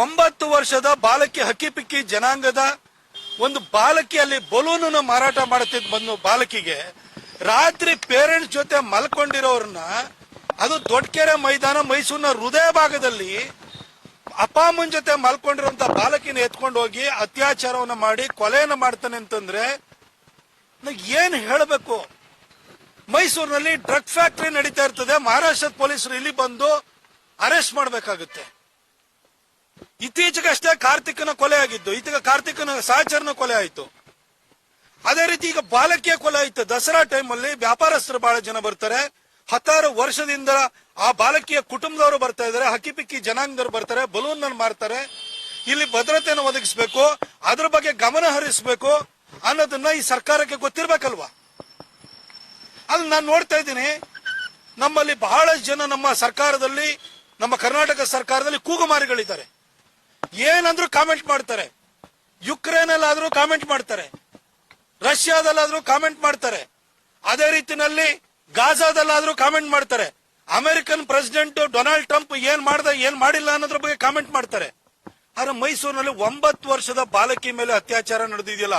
ಒಂಬತ್ತು ವರ್ಷದ ಬಾಲಕಿ ಹಕ್ಕಿಪಿಕ್ಕಿ ಜನಾಂಗದ ಒಂದು ಬಾಲಕಿಯಲ್ಲಿ ಬಲೂನನ್ನು ಮಾರಾಟ ಮಾಡುತ್ತಿದ್ದ ಬಂದು ಬಾಲಕಿಗೆ ರಾತ್ರಿ ಪೇರೆಂಟ್ಸ್ ಜೊತೆ ಮಲ್ಕೊಂಡಿರೋರನ್ನ ಅದು ದೊಡ್ಡಕೆರೆ ಮೈದಾನ ಮೈಸೂರಿನ ಹೃದಯ ಭಾಗದಲ್ಲಿ ಅಪ್ಪ ಅಮ್ಮನ ಜೊತೆ ಮಲ್ಕೊಂಡಿರುವಂತ ಬಾಲಕಿನ ಎತ್ಕೊಂಡು ಹೋಗಿ ಅತ್ಯಾಚಾರವನ್ನು ಮಾಡಿ ಕೊಲೆಯನ್ನು ಮಾಡ್ತಾನೆ ಅಂತಂದ್ರೆ ಏನ್ ಹೇಳಬೇಕು? ಮೈಸೂರಿನಲ್ಲಿ ಡ್ರಗ್ ಫ್ಯಾಕ್ಟರಿ ನಡೀತಾ ಇರ್ತದೆ. ಮಹಾರಾಷ್ಟ್ರದ ಪೊಲೀಸರು ಇಲ್ಲಿ ಬಂದು ಅರೆಸ್ಟ್ ಮಾಡಬೇಕಾಗುತ್ತೆ. ಇತ್ತೀಚೆಗಷ್ಟೇ ಕಾರ್ತಿಕನ ಕೊಲೆ ಆಗಿದ್ದು ಈಗ ಕಾರ್ತಿಕನ ಸಹಚರನ ಕೊಲೆ ಆಯಿತು. ಅದೇ ರೀತಿ ಈಗ ಬಾಲಕಿಯ ಕೊಲೆ ಆಯ್ತು. ದಸರಾ ಟೈಮಲ್ಲಿ ವ್ಯಾಪಾರಸ್ಥರು ಬಹಳ ಜನ ಬರ್ತಾರೆ. ಹತ್ತಾರು ವರ್ಷದಿಂದ ಆ ಬಾಲಕಿಯ ಕುಟುಂಬದವರು ಬರ್ತಾ ಇದಾರೆ ಹಕ್ಕಿಪಿಕ್ಕಿ ಜನಾಂಗದವರು ಬರ್ತಾರೆ. ಬಲೂನ್ ಮಾರ್ತಾರೆ. ಇಲ್ಲಿ ಭದ್ರತೆಯನ್ನು ಒದಗಿಸಬೇಕು. ಅದ್ರ ಬಗ್ಗೆ ಗಮನ ಹರಿಸಬೇಕು ಅನ್ನೋದನ್ನ ಈ ಸರ್ಕಾರಕ್ಕೆ ಗೊತ್ತಿರ್ಬೇಕಲ್ವಾ? ಅಲ್ಲಿ ನಾನು ನೋಡ್ತಾ ಇದ್ದೀನಿ, ನಮ್ಮಲ್ಲಿ ಬಹಳ ಜನ ನಮ್ಮ ಸರ್ಕಾರದಲ್ಲಿ, ನಮ್ಮ ಕರ್ನಾಟಕ ಸರ್ಕಾರದಲ್ಲಿ ಕೂಗುಮಾರಿಗಳಿದ್ದಾರೆ. ಏನಂದ್ರೂ ಕಾಮೆಂಟ್ ಮಾಡ್ತಾರೆ. ಯುಕ್ರೇನ್ ಅಲ್ಲಾದ್ರೂ ಕಾಮೆಂಟ್ ಮಾಡ್ತಾರೆ. ರಷ್ಯಾದಲ್ಲಾದ್ರೂ ಕಾಮೆಂಟ್ ಮಾಡ್ತಾರೆ. ಅದೇ ರೀತಿನಲ್ಲಿ ಗಾಜಾದಲ್ಲಾದ್ರೂ ಕಾಮೆಂಟ್ ಮಾಡ್ತಾರೆ. ಅಮೆರಿಕನ್ ಪ್ರೆಸಿಡೆಂಟ್ ಡೊನಾಲ್ಡ್ ಟ್ರಂಪ್ ಏನ್ ಮಾಡ್ದ, ಏನ್ ಮಾಡಿಲ್ಲ ಅನ್ನೋದ್ರ ಬಗ್ಗೆ ಕಾಮೆಂಟ್ ಮಾಡ್ತಾರೆ. ಆದ್ರೆ ಮೈಸೂರಿನಲ್ಲಿ ಒಂಬತ್ತು ವರ್ಷದ ಬಾಲಕಿ ಮೇಲೆ ಅತ್ಯಾಚಾರ ನಡೆದಿದೆಯಲ್ಲ,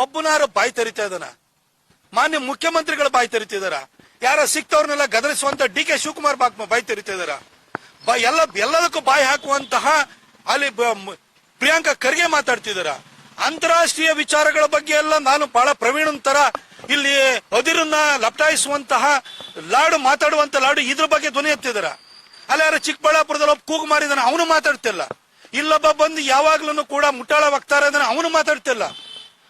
ಒಬ್ಬನಾರು ಬಾಯಿ ತೆರಿತಾ ಇದನ್ನ ಮಾನ್ಯ ಮುಖ್ಯಮಂತ್ರಿಗಳು ಬಾಯಿ ತೆರಿತಿದಾರ ಯಾರ ಸಿಕ್ತವ್ರನ್ನೆಲ್ಲ ಗದರಿಸುವಂತ ಡಿ ಕೆ ಶಿವಕುಮಾರ್ ಬಾಕ್ ಬಾಯಿ ತೆರಿತಿದಾರ ಇದಾರ ಎಲ್ಲ ಎಲ್ಲದಕ್ಕೂ ಬಾಯಿ ಹಾಕುವಂತಹ ಅಲ್ಲಿ ಪ್ರಿಯಾಂಕಾ ಖರ್ಗೆ ಮಾತಾಡ್ತಿದಾರ. ಅಂತಾರಾಷ್ಟ್ರೀಯ ವಿಚಾರಗಳ ಬಗ್ಗೆ ಎಲ್ಲ ನಾನು ಬಹಳ ಪ್ರವೀಣನ್ ತರ ಇಲ್ಲಿ ಅದಿರನ್ನ ಲಪ್ಟಾಯಿಸುವಂತಹ ಲಾಡು ಮಾತಾಡುವಂತ ಲಾಡು ಇದ್ರ ಬಗ್ಗೆ ಧ್ವನಿ ಎತ್ತಿದಾರ. ಅಲ್ಲಿ ಯಾರು ಚಿಕ್ಕಬಳ್ಳಾಪುರದಲ್ಲಿ ಒಬ್ಬ ಕೂಗು ಮಾರಿದಾನ, ಅವನು ಮಾತಾಡ್ತಿಲ್ಲ. ಇಲ್ಲೊಬ್ಬ ಬಂದು ಯಾವಾಗ್ಲೂ ಕೂಡ ಮುಟ್ಟಾಳ ವಕ್ತಾರ ಅವನು ಮಾತಾಡ್ತಿಲ್ಲ.